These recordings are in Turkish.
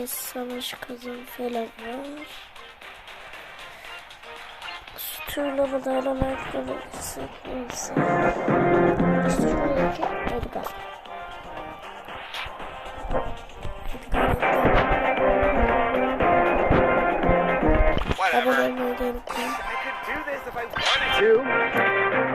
Ve savaş kazan falan var. Turla dayanamayak kalırsak neyse. İşte şuradaki Edgar. Whatever. I could do this if I wanted to.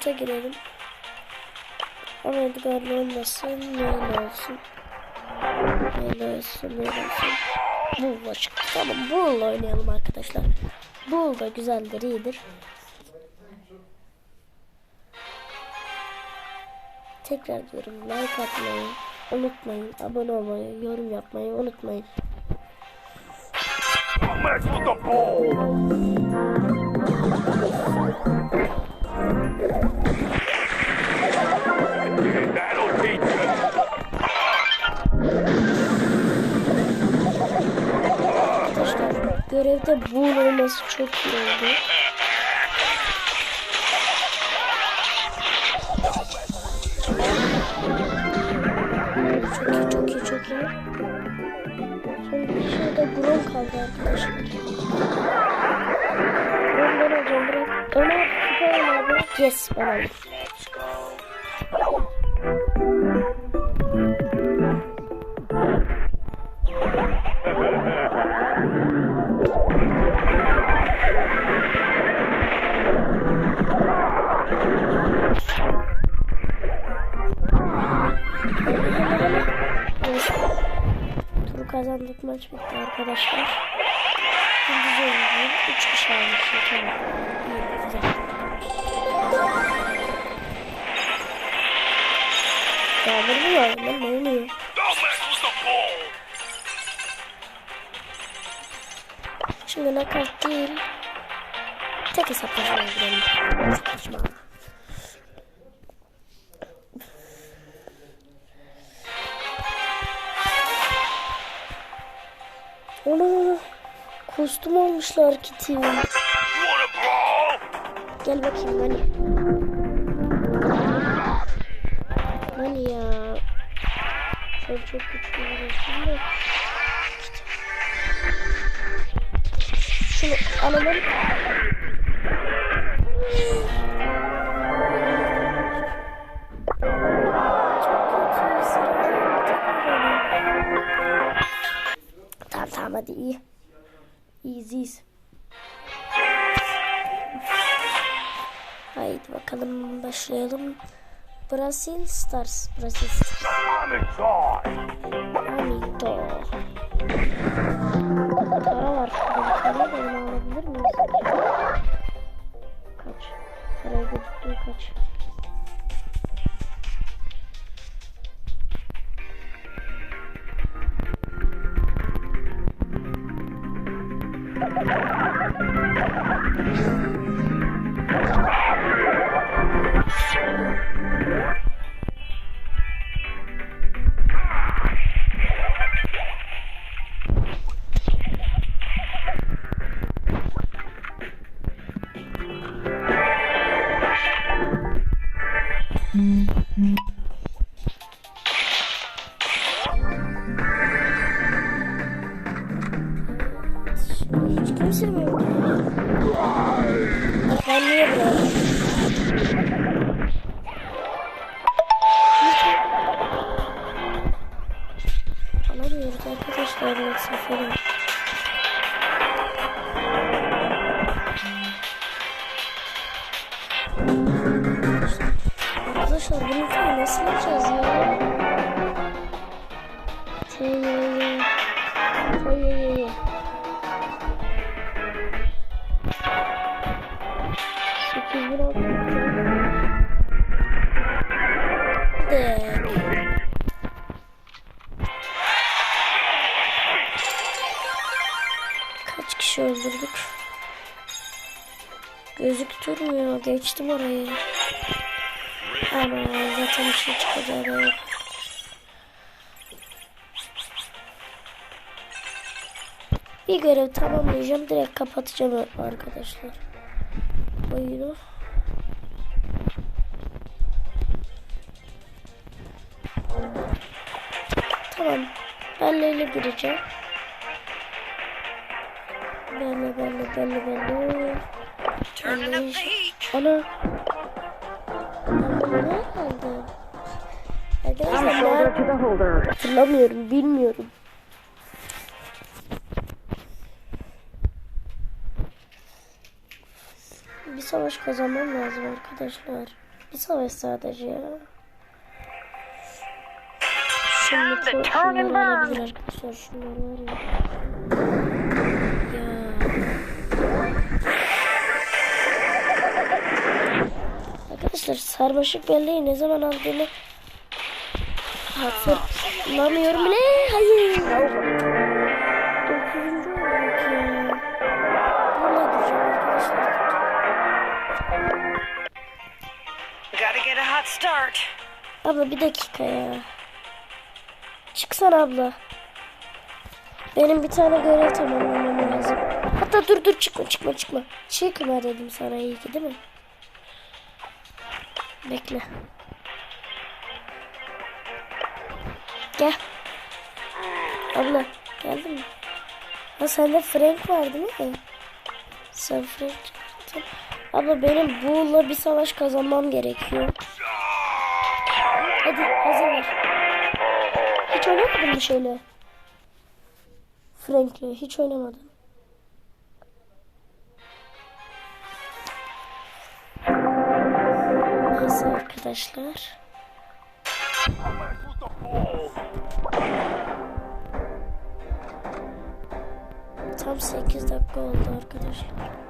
Knockout'a girelim. Ama Edgar'la olmasın. Neyle olsun? Neyle olsun? Neyle olsun? Bull'la çıktı. Tamam Bull'la oynayalım arkadaşlar. Bull da güzeldir, iyidir. Tekrar diyorum like atmayı unutmayın. Abone olmayı, yorum yapmayı unutmayın. Mess with the ball. Görevde Bull olması çok iyi oldu. Çok iyi çok iyi çok iyi. Şey de Grom kaldı arkadaşlar. Yes ben aldım. Kazandık maç bitti arkadaşlar. Şimdi nakart değil. Tek hesaplaşmaya girelim. Saçma. Ona kostüm almışlar brawl? Gel bakayım Nani. Nani ya. Sen çok güçlü da. Şunu alalım. Tamam tamam hadi iyi. İyiyiz. Haydi bakalım başlayalım. Brasil Stars. Brasil Stars. Amito. Para var de onu alabilir miyiz? Kaç? Parayı gözüktüğü kaç? Hiç kişi öldürdük? Gözüktürmüyor. Geçtim orayı. Ama zaten bir şey çıkacağı da yok. Bir görev tamamlayacağım. Direkt kapatacağım arkadaşlar. Oyunu. Tamam. Ben Leyla gireceğim. Benle benle benle benle. Ana. Ana ne kaldı? Arkadaşlar hatırlamıyorum, bilmiyorum. Bir savaş kazanmam lazım arkadaşlar. Bir savaş sadece ya. Şimdi burn. alabilir arkadaşlar. Şunlar var. Ya. Arkadaşlar sarmaşık belleği ne zaman aldığımı hatırlamıyorum bile. Hayır. Dokuzuncu olduk ya. Burada duracağım arkadaşlar. Gotta get a hot start. Abla bir dakika ya. Çıksana abla. Benim bir tane görev tamamlamam lazım. Hatta dur dur çıkma çıkma çıkma. Çıkma dedim sana iyi ki değil mi? Bekle. Gel. Abla geldin mi? Ha sende Frank var değil mi? Sen Frank çıktın. Abla benim Bull'la bir savaş kazanmam gerekiyor. Hadi hazır ver. Hiç oynamadın mı şöyle? Frank'le hiç oynamadım. Arkadaşlar. Tam 8 dakika oldu arkadaşlar.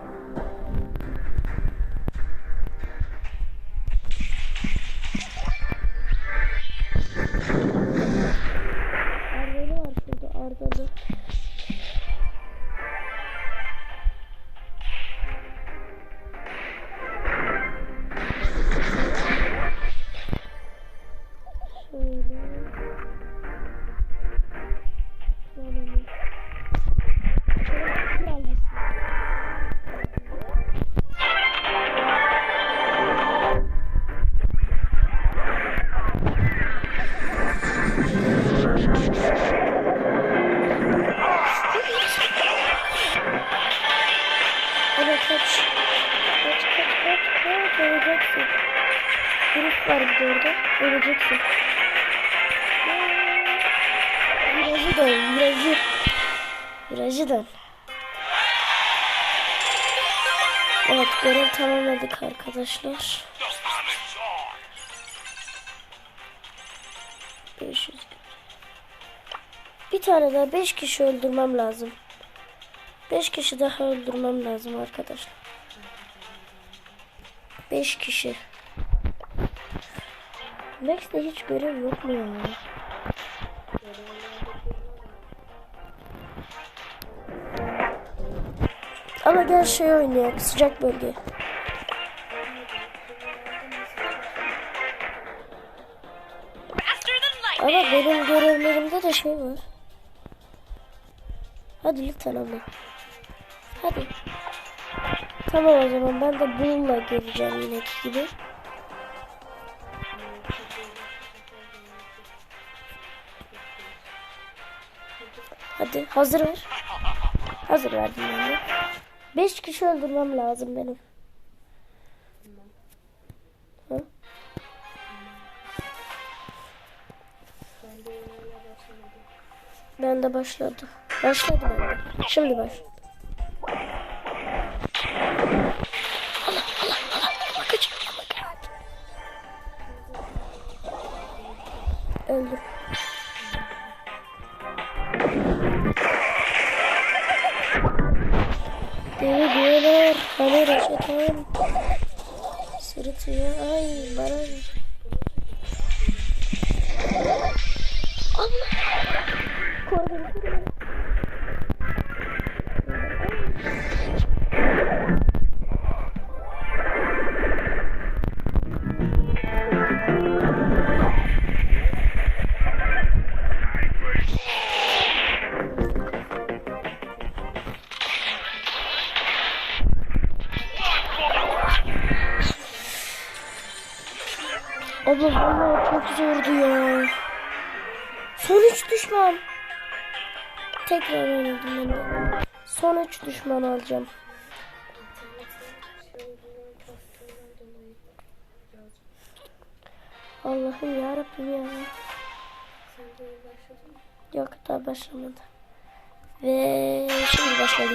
Virajı. Virajı dön. Evet görev tamamladık arkadaşlar. I'm in charge. 500. Bir tane daha 5 kişi öldürmem lazım. 5 kişi daha öldürmem lazım arkadaşlar. 5 kişi. Max'te hiç görev yok mu ya? Gel şey oynayalım sıcak bölge. Ama benim görevlerimde de şey var. Hadi lütfen abla. Hadi. Tamam o zaman ben de bununla geleceğim yineki gibi. Hadi hazır ver. Hazır verdim ben de. Beş kişi öldürmem lazım benim. Ben de başladı. Başladı bende. Şimdi başladı. Sırıtıyor. Ay bana. Allah. Koru üç düşman alacağım. Allah'ım yarabbim ya. Yok daha başlamadı. Ve şimdi başladı.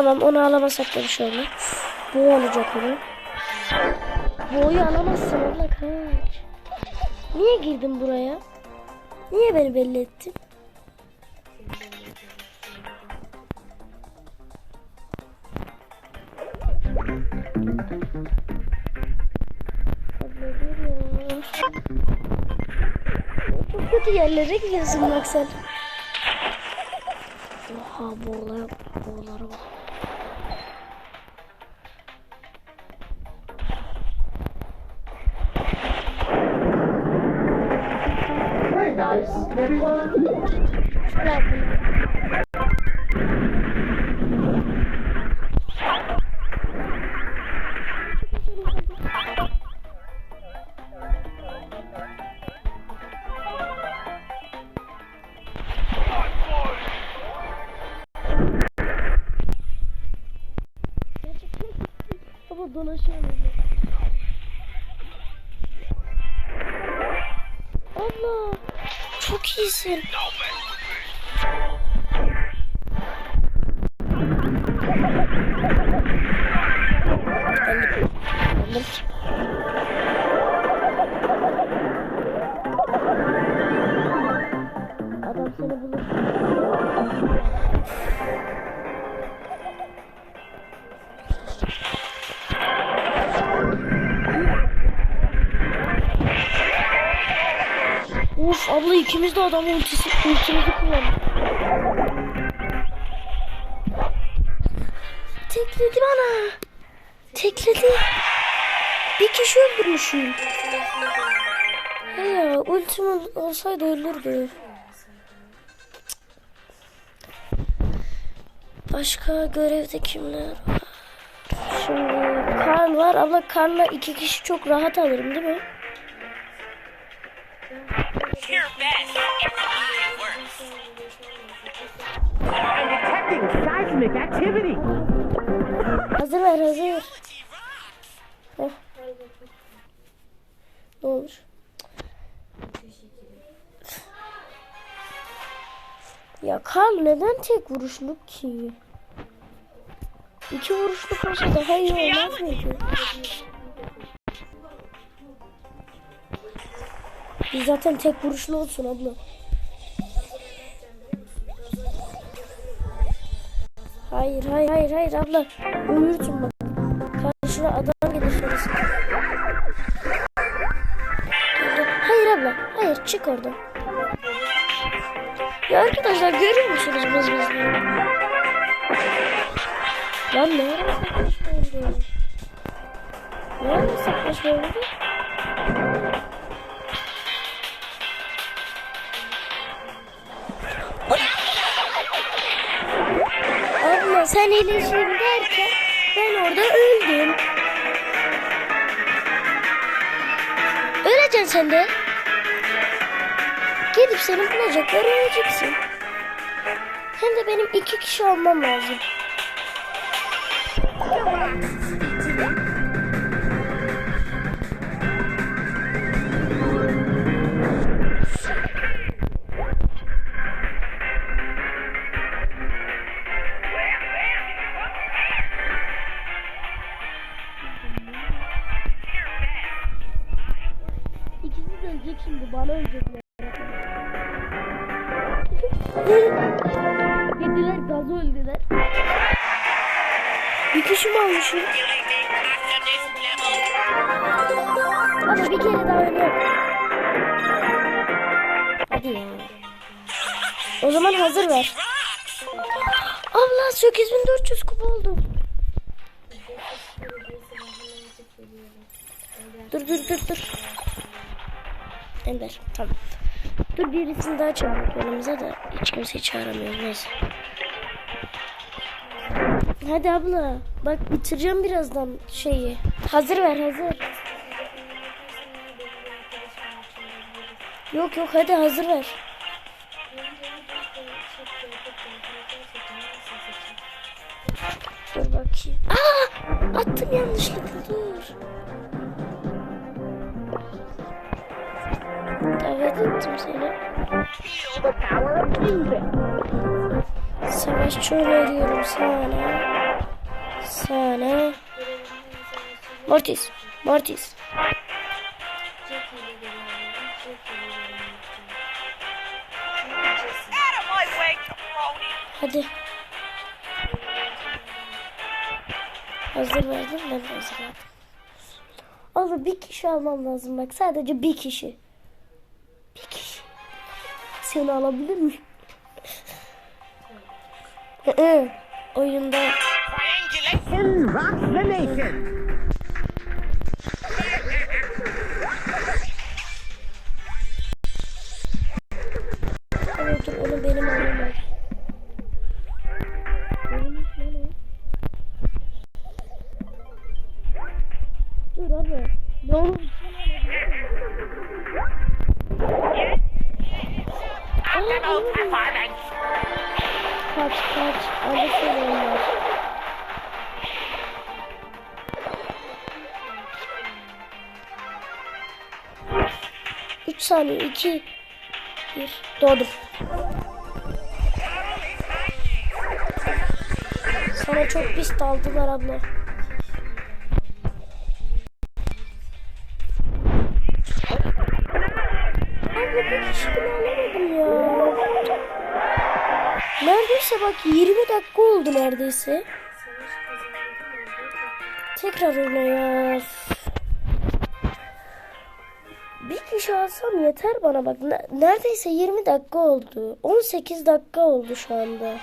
Tamam onu alamasak da bir şey olmaz. Bu olacak onu. Boğuyu alamazsın abla kaç. Niye girdin buraya? Niye beni belli ettin? Çok kötü yerlere gidiyorsun bak sen. Oha boğulaya, boğulara bak. Yapayım. Ama dolaşıyorum. Çok iyisin. Geldim. Adam ultisi, ultimizi kullandık. Tekledi bana. Tekledi. Bir kişi öldürmüşüm. He ya ultim ol- olsaydı ölürdü. Başka görevde kimler var? Şimdi Karl var. Abla Karl'la iki kişi çok rahat alırım değil mi? Hazır ver hazır. Ne olmuş? Ya Karl neden tek vuruşluk ki? İki vuruşluk olsa daha iyi olmaz mıydı? Biz zaten tek vuruşlu olsun abla. Hayır hayır hayır hayır abla. Ölürsün bak. Karşına adam gelir. Hayır abla. Hayır çık oradan. Ya arkadaşlar görüyor musunuz biz biz? Lan ne ara saklaşma oldu? Ne ara saklaşma oldu? Sen iyileşeyim derken ben orada öldüm. Öleceksin sen de. Gidip seni bulacaklar öleceksin. Hem de benim iki kişi olmam lazım. Abla 8400 kupa oldu. Dur dur dur dur. Ender tamam. Dur birisini daha çağırmak yanımıza da hiç kimseyi çağıramıyoruz neyse. Hadi abla bak bitireceğim birazdan şeyi. Hazır ver hazır. Yok yok hadi hazır ver. Yanlışlıkla dur. Evet ettim seni. Savaşçı öneriyorum sana. Sana. Mortis. Mortis. Hadi. Hazır verdim ben hazır verdim. Oğlum bir kişi almam lazım bak sadece bir kişi. Bir kişi. Seni alabilir miyim? Oyunda Triangulation! Rocks the nation. Kaç kaç. Alırsın onlar. Üç saniye. iki, Bir. Doğdum. Sana çok pis daldılar. Abla oldu neredeyse. Tekrar oyna ya. Bir kişi alsam yeter bana bak. Ne- Neredeyse 20 dakika oldu. 18 dakika oldu şu anda.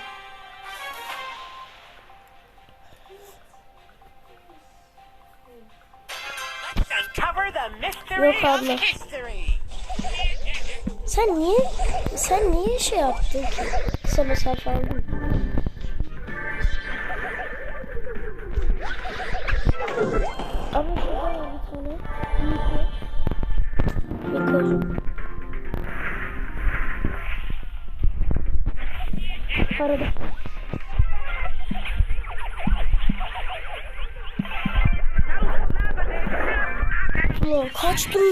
Yok abla. Sen niye sen niye şey yaptın ki? Kısa mesafe aldın. Ama şurada var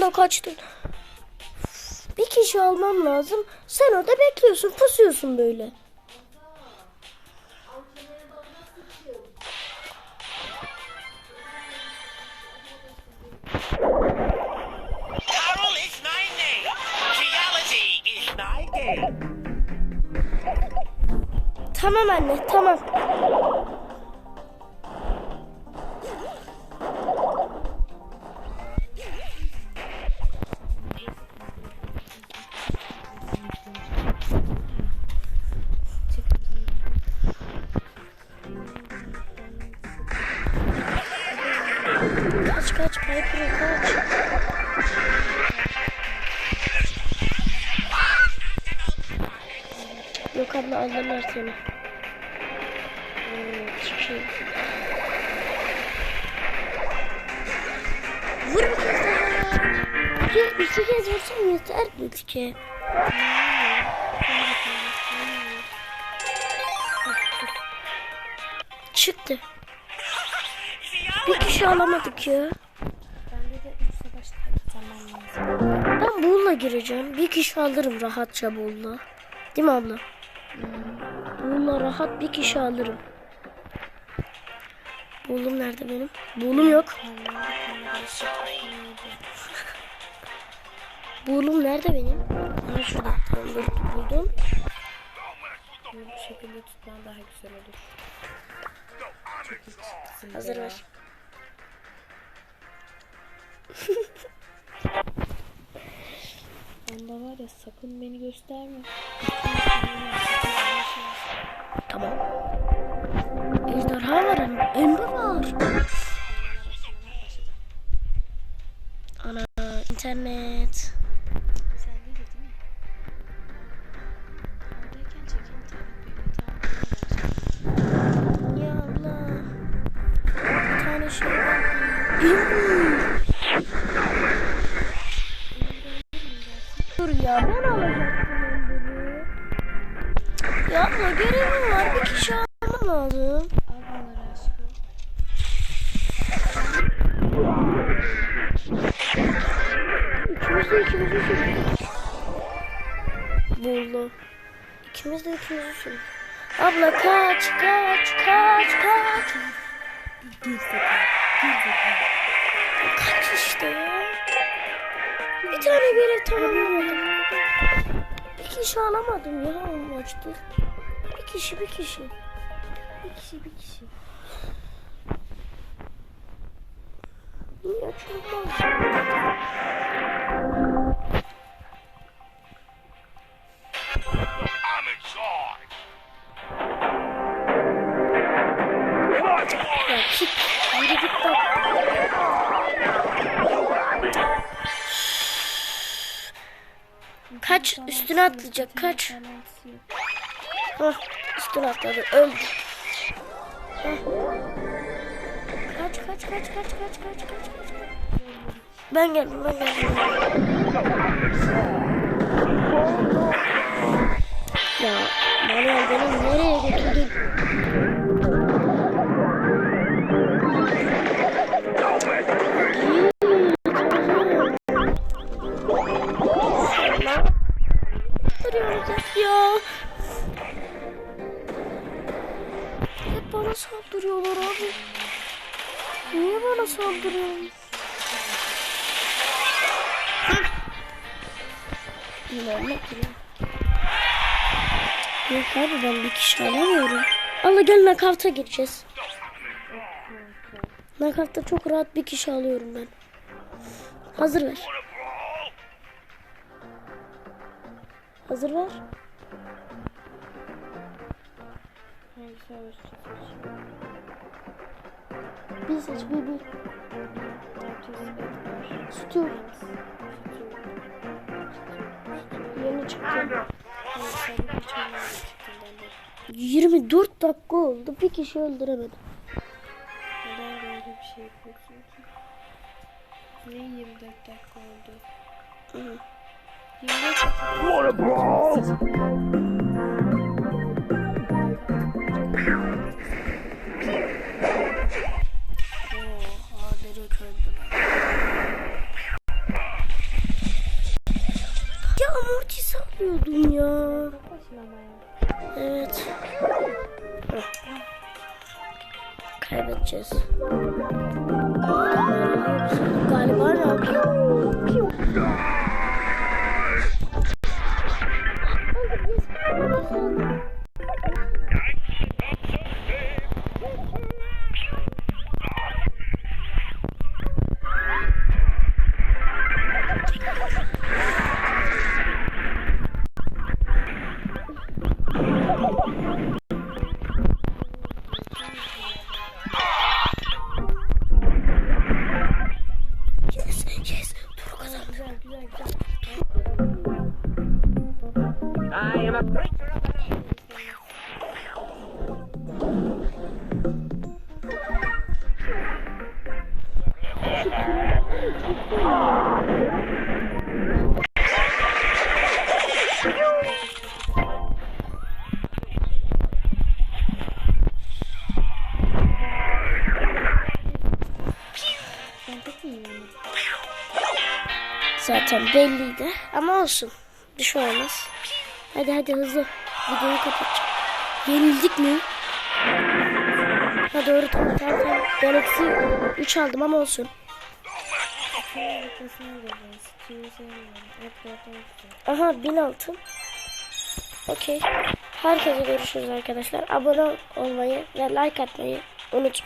da kaçtım. Bir kişi almam lazım. Sen orada bekliyorsun, pusuyorsun böyle. Tamam anne, tamam. Kaç kaç Piper kaç. Yok abla alırlar seni. Bir, iki kez vursam yeter ki. Çıktı. Bir kişi alamadık ya. Bende de 3 savaş kazanmam lazım. Ben buğulla gireceğim. Bir kişi alırım rahatça buğulla. Değil mi abla? Buğulla rahat bir kişi alırım. Buğulum nerede benim? Buğulum yok. Buğulum nerede benim? Ha şurada. Tamam, buldum. Bu şekilde tutman daha güzel olur. Hazır ver. Onda var ya sakın beni gösterme. Tamam. Ejderha var hem. Emre var. Ana internet. Sürdük. Abla kaç kaç kaç kaç. Kaç işte ya. Bir tane görev tamamlamadım. Bir kişi alamadım ya o maçta. Bir kişi bir kişi. Bir kişi bir kişi. Niye açılmaz? Git. Yürü git bak. Kaç üstüne atlayacak kaç. Hah üstüne atladı öldü. Hah. Kaç kaç kaç kaç kaç kaç kaç kaç. Ben geldim ben geldim. Ya Manuel beni nereye götürdün? Gel nakavta gireceğiz. Nakavta çok rahat bir kişi alıyorum ben. Hazır ver. Hazır ver. Bir seç bir bir. Stu. Yeni çıktı. 24 dakika oldu. Bir kişi öldüremedim. Neden böyle bir şey yapıyorsun ki? Niye 24 dakika oldu? Hı. 24 dakika. What a öldüler. Ya amortis alıyordum ya. Evet. Kaybedeceğiz. Galiba ne zaten belliydi. Ama olsun. Bir şey olmaz. Hadi hadi hızlı. Videoyu kapatacağım. Yenildik mi? Ha doğru tamam tamam tamam. Galaxy 3 aldım ama olsun. Aha 1000 altın. Okey. Herkese görüşürüz arkadaşlar. Abone olmayı ve like atmayı unutmayın.